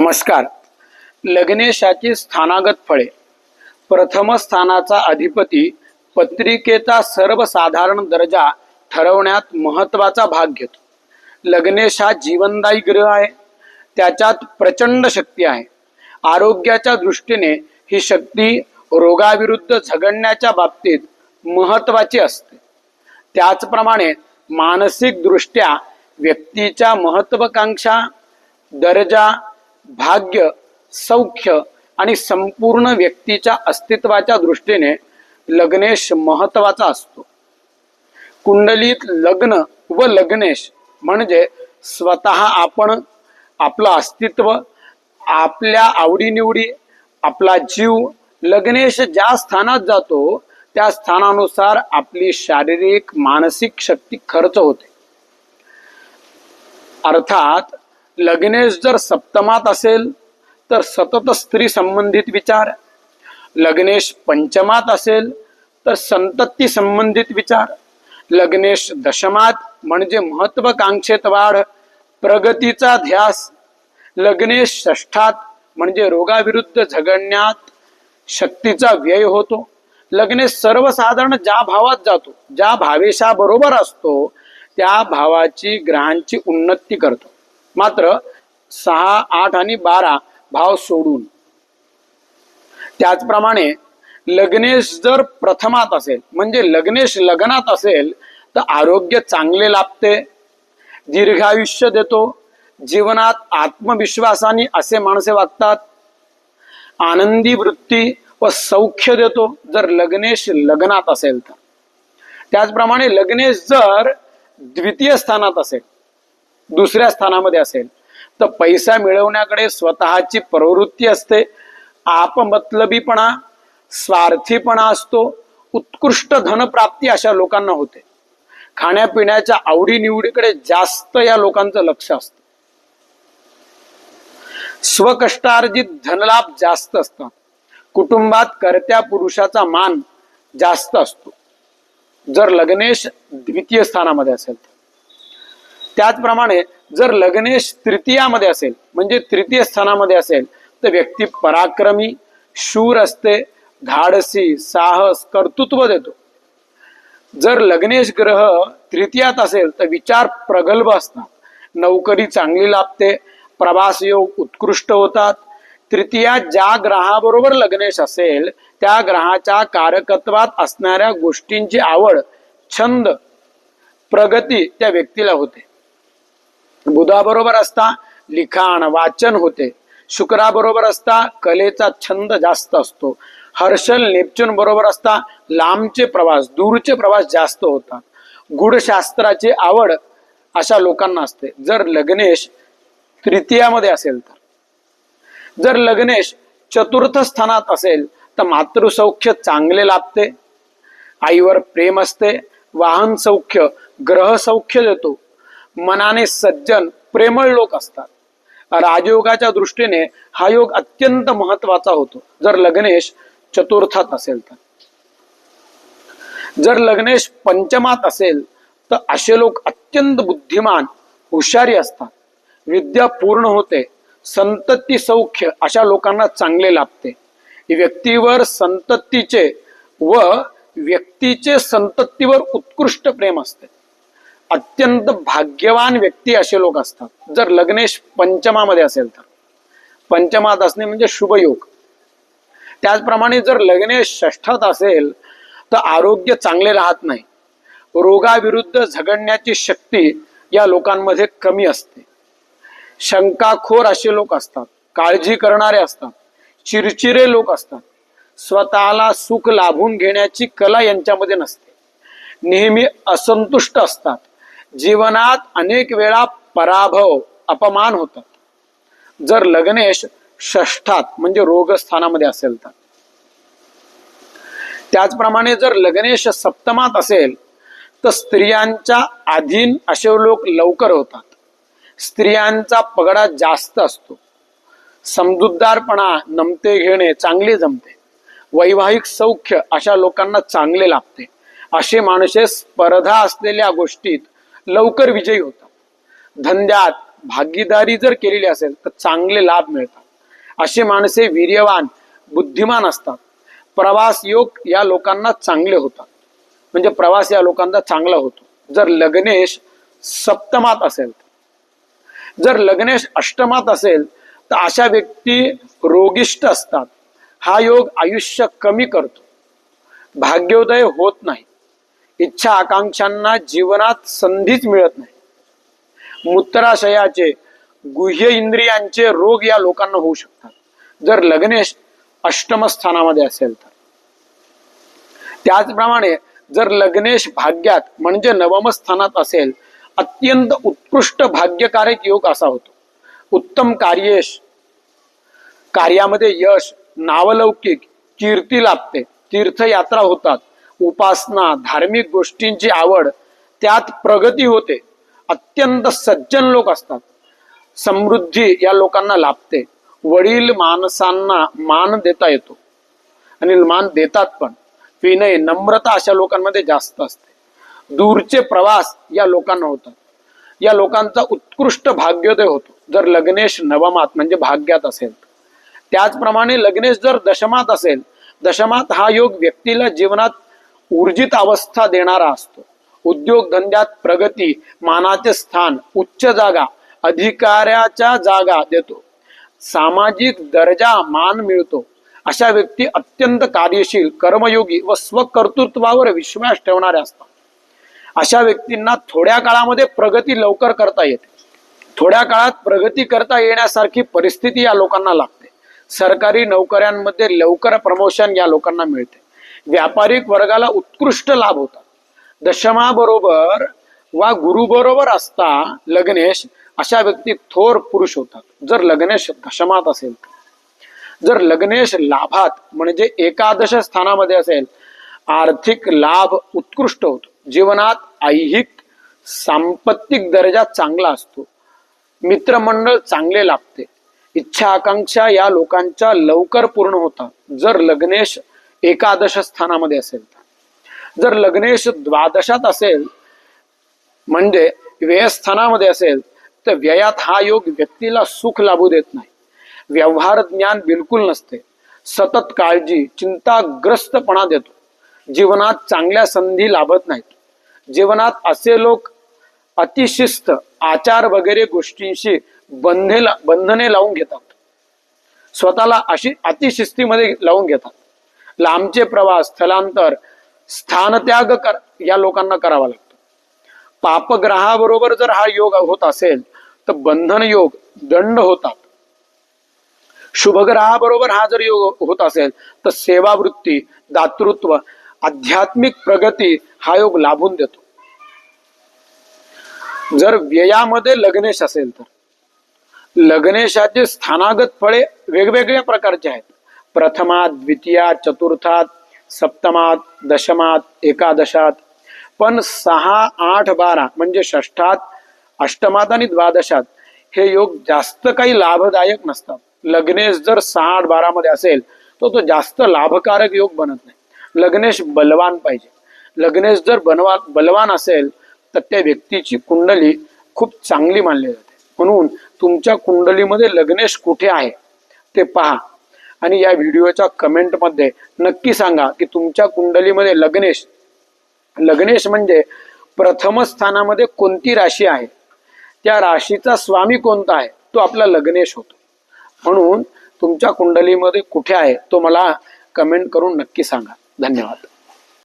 नमस्कार. लग्नेशाची स्थानागत फळे. प्रथम स्थानाचा अधिपती पत्रिकेचा सर्वसाधारण दर्जा ठरवण्यात महत्त्वाचा भाग घेतो. लग्नेश हा जीवनदायी ग्रह आहे. त्याच्यात प्रचंड शक्ती आहे. आरोग्याच्या दृष्टीने ही शक्ती रोगाविरुद्ध झगडण्याच्या बाबतीत महत्वाची असते. त्याचप्रमाणे मानसिक दृष्ट्या व्यक्तीच्या महत्वाकांक्षा दर्जा भाग्य सौख्य आणि संपूर्ण व्यक्तीच्या अस्तित्वाच्या दृष्टीने लग्नेश महत्त्वाचा असतो. कुंडलीत लग्न व लग्नेश म्हणजे स्वतः आपण आपलं अस्तित्व आपल्या आवडीनिवडी आपला जीव लग्नेश ज्या स्थानात जातो त्या स्थानानुसार आपली शारीरिक मानसिक शक्ती खर्च होते. अर्थात लग्नेश जर सप्तमात असेल तर सतत स्त्री संबंधित विचार. लग्नेश पंचमात असेल तर संतती संबंधित विचार. लग्नेश दशमात म्हणजे महत्वाकांक्षेत वाढ प्रगतीचा ध्यास. लग्नेश षष्ठात म्हणजे रोगाविरुद्ध झगडण्यात शक्तीचा व्यय होतो. लग्नेश सर्वसाधारण ज्या भावात जातो ज्या भावेशाबरोबर असतो त्या भावाची ग्रहांची उन्नती करतो. मात्र सहा आठ आणि बारा भाव सोडून. त्याचप्रमाणे लग्नेश जर प्रथमात असेल म्हणजे लग्नेश लग्नात असेल तर आरोग्य चांगले लाभते दीर्घायुष्य देतो जीवनात आत्मविश्वासाने असे माणसे वागतात आनंदी वृत्ती व सौख्य देतो जर लग्नेश लग्नात असेल तर. त्याचप्रमाणे लग्नेश जर द्वितीय स्थानात असेल दुसऱ्या स्थानामध्ये असेल. तर पैसा मिळवण्याकडे स्वतःची प्रवृत्ती असते. आपमतलबीपणा स्वार्थीपणा असतो. उत्कृष्ट धनप्राप्ती अशा लोकांना होते. खाण्यापिण्याच्या आवडीनिवडीकडे जास्त या लोकांचं लक्ष असतं. स्वकष्टार्जित धनलाभ जास्त असतात. कुटुंबात कर्त्या पुरुषाचा मान जास्त असतो. जर लग्नेश द्वितीय स्थानामध्ये असेल तर. त्याचप्रमाणे जर लग्नेश तृतीयामध्ये असेल म्हणजे तृतीय स्थानामध्ये असेल तर व्यक्ती पराक्रमी शूर असते धाडसी साहस कर्तृत्व देतो. जर लग्नेश ग्रह तृतीयात असेल तर विचार प्रगल्भ असतात. नोकरी चांगली लाभते प्रवास योग उत्कृष्ट होतात. तृतीया ज्या ग्रहाबरोबर लग्नेश असेल त्या ग्रहाच्या कारकत्वात असणाऱ्या गोष्टींची आवड छंद प्रगती त्या व्यक्तीला होते. बुधाबरोबर असता लिखाण वाचन होते. शुक्राबरोबर असता कलेचा छंद जास्त असतो. हर्षल नेपच्यून बरोबर असता लांबचे प्रवास दूरचे प्रवास जास्त होतात. गुढशास्त्राची आवड अशा लोकांना असते. जर लग्नेश तृतीयामध्ये असेल तर. जर लग्नेश चतुर्थ स्थानात असेल तर मातृसौख्य चांगले लाभते. आईवर प्रेम असते. वाहन सौख्य ग्रह सौख्य देतो. मनाने सज्जन प्रेमळ लोक असतात. राजयोगाच्या दृष्टीने हा योग अत्यंत महत्त्वाचा होतो. जर लग्नेश चतुर्थात असेल तर. जर लग्नेश पंचमात असेल तर असे लोक अत्यंत बुद्धिमान हुशारी असतात. विद्या पूर्ण होते संतती सौख्य अशा लोकांना चांगले लाभते. व्यक्तीवर संततीचे व व्यक्तीचे संततीवर उत्कृष्ट प्रेम असते. अत्यंत भाग्यवान व्यक्ती असे लोक असतात. जर लग्नेश पंचमामध्ये असेल तर. पंचमात असणे म्हणजे शुभयोग त्याचप्रमाणे जर लग्नेश षष्ठात असेल तर आरोग्य चांगले राहत नाही. रोगाविरुद्ध झगडण्याची शक्ती या लोकांमध्ये कमी असते. शंकाखोर असे लोक असतात. काळजी करणारे असतात. चिरचिरे लोक असतात. स्वतःला सुख लाभून घेण्याची कला यांच्यामध्ये नसते. नेहमी असंतुष्ट असतात. जीवनात अनेक वेळा पराभव अपमान होतात जर लग्नेश षष्ठात म्हणजे रोगस्थानामध्ये असेल तर. त्याचप्रमाणे जर लग्नेश सप्तमात असेल तर स्त्रियांच्या अधीन असे लोक लवकर होतात. स्त्रियांचा पगडा जास्त असतो. समजूतदारपणा नमते घेणे चांगले जमते. वैवाहिक सौख्य अशा लोकांना चांगले लाभते. असे माणसे स्पर्धा असलेल्या गोष्टीत लवकर विजयी होतात. धंद्यात भागीदारी जर केलेली असेल तर चांगले लाभ मिळतात. असे माणसे वीर्यवान बुद्धिमान असतात. प्रवास योग या लोकांना चांगले होतात. म्हणजे प्रवास या लोकांचा चांगला होतो. जर लग्नेश सप्तमात असेल जर लग्नेश अष्टमात असेल तर अशा व्यक्ती रोगिष्ट असतात. हा योग आयुष्य कमी करतो. भाग्योदय होत नाही. इच्छा आकांक्षांना जीवनात संधीच मिळत नाही. मूत्राशयाचे गुह्य इंद्रियांचे रोग या लोकांना होऊ शकतात. जर लग्नेश अष्टम स्थानामध्ये असेल तर. त्याचप्रमाणे जर लग्नेश भाग्यात म्हणजे नवम स्थानात असेल अत्यंत उत्कृष्ट भाग्यकारक योग असा होतो. उत्तम कार्येश कार्यामध्ये यश नावलौकिक कीर्ती लाभते तीर्थयात्रा होतात उपासना धार्मिक गोष्टींची आवड त्यात प्रगती होते. अत्यंत सज्जन लोक असतात. समृद्धी या लोकांना लाभते. वडील माणसांना मान देता येतो. आणि मान देतात पण. विनय नम्रता अशा लोकांमध्ये जास्त असते. दूरचे प्रवास या लोकांना होतात. या लोकांचा उत्कृष्ट भाग्योदय होतो. जर लग्नेश नवमात म्हणजे भाग्यात असेल. त्याचप्रमाणे लग्नेश जर दशमात असेल दशमात हा योग व्यक्तीला जीवनात ऊर्जित अवस्था देणारा असतो. उद्योग धंद्यात प्रगती मानाचे स्थान उच्च जागा अधिकाऱ्याच्या जागा देतो. सामाजिक दर्जा मान मिळतो. अशा व्यक्ती अत्यंत कार्यशील कर्मयोगी व स्वकर्तृत्वावर विश्वास ठेवणारे असतात. अशा व्यक्तींना थोड्या काळामध्ये प्रगती लवकर करता येते. थोड्या काळात प्रगती करता येण्यासारखी परिस्थिती या लोकांना लागते. सरकारी नोकऱ्यांमध्ये लवकर प्रमोशन या लोकांना मिळते. व्यापारिक वर्गाला उत्कृष्ट लाभ होतात दशमाबरोबर वा गुरुबरोबर असता लग्नेश अशा व्यक्ती थोर पुरुष होतात. जर लग्नेश दशमात असेल जर लग्नेश लाभात म्हणजे एकादश स्थानामध्ये असेल आर्थिक लाभ उत्कृष्ट होतो. जीवनात ऐहिक सांपत्तिक दर्जा चांगला असतो. मित्रमंडळ चांगले लाभते. इच्छा आकांक्षा या लोकांच्या लवकर पूर्ण होतात. जर लग्नेश एकादश स्थानामध्ये असेल. जर लग्नेश द्वादशात असेल म्हणजे व्ययस्थानामध्ये असेल तर व्ययात हा योग व्यक्तीला सुख लाभू देत नाही. व्यवहार ज्ञान बिलकुल नसते. सतत काळजी चिंताग्रस्तपणा देतो. जीवनात चांगल्या संधी लाभत नाहीत. जीवनात असे लोक अतिशिस्त आचार वगैरे गोष्टींशी बंधे बंधने लावून घेतात. स्वतःला अशी अतिशिस्तीमध्ये लावून घेतात. लांबचे प्रवास स्थलांतर स्थानत्याग कर या लोकांना करावा लागतो. पापग्रहाबरोबर जर हा योग होत असेल तर बंधन योग दंड होतात. शुभग्रहाबरोबर हा जर योग होत असेल तर सेवावृत्ती दातृत्व आध्यात्मिक प्रगती हा योग लाभून देतो. जर व्ययामध्ये लग्नेश असेल तर लग्नेशाचे स्थानागत फळे वेगवेगळ्या प्रकारचे आहेत. प्रथमात द्वितीयात चतुर्थात सप्तमात दशमात एकादशात. पण सहा आठ बारा म्हणजे षष्ठात अष्टमात आणि द्वादशात हे योग जास्त काही लाभदायक नसतात. लग्नेश जर सहा आठ बारा मध्ये असेल तर तो जास्त लाभकारक योग बनत नाही. लग्नेश बलवान पाहिजे. लग्नेश जर बनवा बलवान असेल तर त्या व्यक्तीची कुंडली खूप चांगली मानली जाते. म्हणून तुमच्या कुंडलीमध्ये लग्नेश कुठे आहे ते पहा. आणि या व्हिडिओच्या कमेंटमध्ये नक्की सांगा की तुमच्या कुंडलीमध्ये लग्नेश लग्नेश म्हणजे प्रथम स्थानामध्ये कोणती राशी आहे? त्या राशीचा स्वामी कोणता आहे? तो आपला लग्नेश होतो. म्हणून तुमच्या कुंडलीमध्ये कुठे आहे तो मला कमेंट करून नक्की सांगा. धन्यवाद.